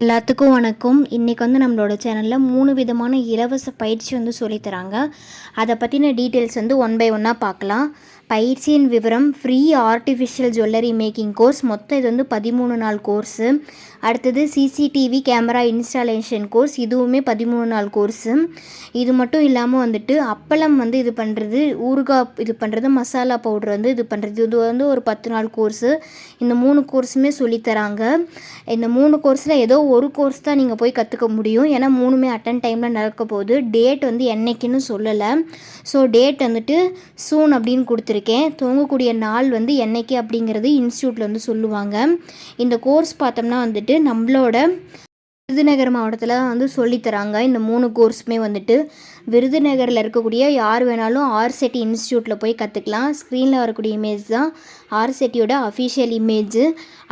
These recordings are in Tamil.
எல்லாத்துக்கும் வணக்கம். இன்றைக்கி வந்து நம்மளோட சேனலில் மூணு விதமான இலவச பயிற்சி வந்து சொல்லித்தராங்க அதை பற்றின டீட்டெயில்ஸ் வந்து ஒன் பை ஒன்னாக பார்க்கலாம் பயிற்சியின் விவரம் free artificial jewellery making course மொத்தம் இது வந்து பதிமூணு நாள் கோர்ஸு அடுத்தது சிசிடிவி கேமரா இன்ஸ்டாலேஷன் கோர்ஸ் இதுவுமே பதிமூணு நாள் கோர்ஸு இது மட்டும் இல்லாமல் வந்துட்டு அப்பளம் வந்து இது பண்ணுறது ஊறுகாய் இது பண்ணுறது மசாலா பவுடர் வந்து இது பண்ணுறது இது வந்து ஒரு பத்து நாள் கோர்ஸு இந்த மூணு கோர்ஸுமே சொல்லித்தராங்க இந்த மூணு கோர்ஸில் ஏதோ ஒரு கோர்ஸ் தான் நீங்கள் போய் கற்றுக்க முடியும். ஏன்னா மூணுமே அட்டன் டைமில் நடக்க போகுது. டேட் வந்து என்றைக்குன்னு சொல்லலை. ஸோ டேட் வந்துட்டு சூன் அப்படின்னு கொடுத்துருக்கேன். துவங்கக்கூடிய நாள் வந்து என்னைக்கு அப்படிங்கிறது இன்ஸ்டியூட்டில் வந்து சொல்லுவாங்க. இந்த கோர்ஸ் பார்த்தோம்னா வந்துட்டு நம்மளோட விருதுநகர் மாவட்டத்தில் தான் வந்து சொல்லித்தராங்க இந்த மூணு கோர்ஸுமே வந்துட்டு விருதுநகரில் இருக்கக்கூடிய யார் வேணாலும் ஆர்செட்டி இன்ஸ்டியூட்டில் போய் கற்றுக்கலாம் ஸ்க்ரீனில் வரக்கூடிய இமேஜ் தான் ஆர்செட்டியோட அஃபிஷியல் இமேஜு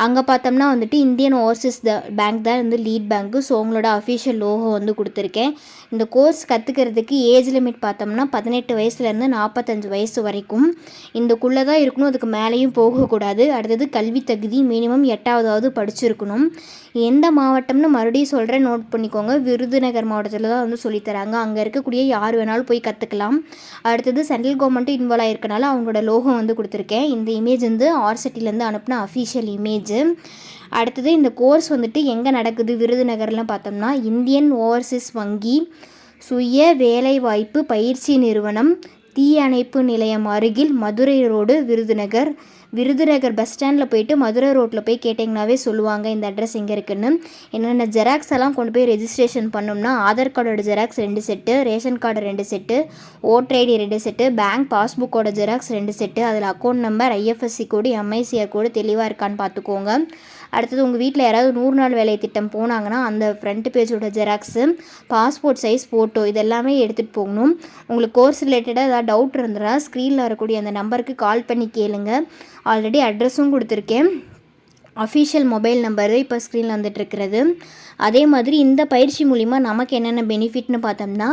அங்கே பார்த்தோம்னா வந்துட்டு இந்தியன் ஓவர்சீஸ் த பேங்க் தான் வந்து லீட் பேங்க்கு ஸோ உங்களோட அஃபிஷியல் லோகோ வந்து கொடுத்துருக்கேன். இந்த கோர்ஸ் கற்றுக்கிறதுக்கு ஏஜ் லிமிட் பார்த்தோம்னா பதினெட்டு வயசுலேருந்து நாற்பத்தஞ்சு வயசு வரைக்கும். இந்தக்குள்ளே தான் இருக்கணும். அதுக்கு மேலேயும் போகக்கூடாது அடுத்தது கல்வி தகுதி மினிமம் எட்டாவதாவது படிச்சிருக்கணும். எந்த மாவட்டம்னு மறுபடியும் சொல்கிறேன் நோட் பண்ணிக்கோங்க. விருதுநகர் மாவட்டத்தில் தான் வந்து சொல்லித்தராங்க அங்கே இருக்கக்கூடிய யார் வேணாலும் போய் கற்றுக்கலாம் அடுத்தது சென்ட்ரல் கவர்மெண்ட்டும் இன்வால்வ் ஆகிருக்கனால அவங்களோட லோகம் வந்து கொடுத்துருக்கேன். இந்த இமேஜ் வந்து ஆர்சிட்டிலேருந்து அனுப்பின அஃபிஷியல் இமேஜ் அடுத்தது இந்த கோர்ஸ் வந்துட்டு எங்கே நடக்குது? விருதுநகர்லாம் பார்த்தோம்னா இந்தியன் ஓவர்சீஸ் வங்கி சுய வேலைவாய்ப்பு பயிற்சி நிறுவனம் தீயணைப்பு நிலையம் அருகில் மதுரை ரோடு விருதுநகர். விருதுநகர் பஸ் ஸ்டாண்டில் போயிட்டு மதுரை ரோட்டில் போய் கேட்டிங்கனாவே சொல்லுவாங்க இந்த அட்ரஸ் எங்கே இருக்குன்னு? என்னென்ன ஜெராக்ஸ் எல்லாம் கொண்டு போய் ரெஜிஸ்ட்ரேஷன் பண்ணோம்னா ஆதார் கார்டோட ஜெராக்ஸ் ரெண்டு செட்டு ரேஷன் கார்டு ரெண்டு செட்டு ஓட்டர் ஐடி ரெண்டு செட்டு பேங்க் பாஸ்புக்கோட ஜெராக்ஸ் ரெண்டு செட்டு அதில் account number IFSC code MICR code தெளிவாக இருக்கான்னு பார்த்துக்கோங்க. அடுத்தது உங்கள் வீட்டில் யாராவது நூறு நாள் வேலை திட்டம் போனாங்கன்னா அந்த ஃப்ரண்ட் பேஜோட ஜெராக்ஸு பாஸ்போர்ட் சைஸ் ஃபோட்டோ இதெல்லாமே எடுத்துகிட்டு போகணும். உங்களுக்கு கோர்ஸ் ரிலேட்டடாக ஏதாவது டவுட் இருந்தால் ஸ்க்ரீனில் வரக்கூடிய அந்த நம்பருக்கு கால் பண்ணி கேளுங்க. ஆல்ரெடி அட்ரஸும் கொடுத்துருக்கேன். அஃபிஷியல் மொபைல் நம்பர் இப்போ ஸ்க்ரீனில் வந்துட்டுருக்கிறது. அதே மாதிரி இந்த பயிற்சி மூலிமா நமக்கு என்னென்ன பெனிஃபிட்னு பார்த்தோம்னா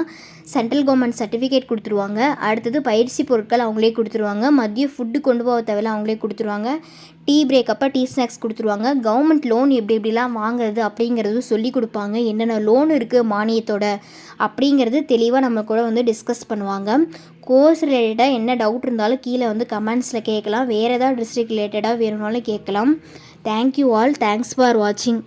சென்ட்ரல் கவர்மெண்ட் சர்டிஃபிகேட் கொடுத்துருவாங்க. அடுத்தது பயிற்சி பொருட்கள் அவங்களே கொடுத்துருவாங்க. மதிய ஃபுட்டு கொண்டு போக தேவையில்ல அவங்களே கொடுத்துருவாங்க. டீ பிரேக் அப்போ டீ ஸ்நாக்ஸ் கொடுத்துருவாங்க. கவர்மெண்ட் லோன் எப்படி எப்படிலாம் வாங்குறது அப்படிங்கிறதும் சொல்லி கொடுப்பாங்க. என்னென்ன லோன் இருக்குது மானியத்தோட அப்படிங்கிறது தெளிவாக நம்ம கூட வந்து டிஸ்கஸ் பண்ணுவாங்க. கோர்ஸ் ரிலேட்டடாக என்ன டவுட் இருந்தாலும் கீழே வந்து கமெண்ட்ஸில் கேட்கலாம். வேறு ஏதாவது டிஸ்ட்ரிக்ட் ரிலேட்டடாக வேணும்னாலும் கேட்கலாம். தேங்க்யூ ஆல் தேங்க்ஸ் ஃபார் வாட்சிங்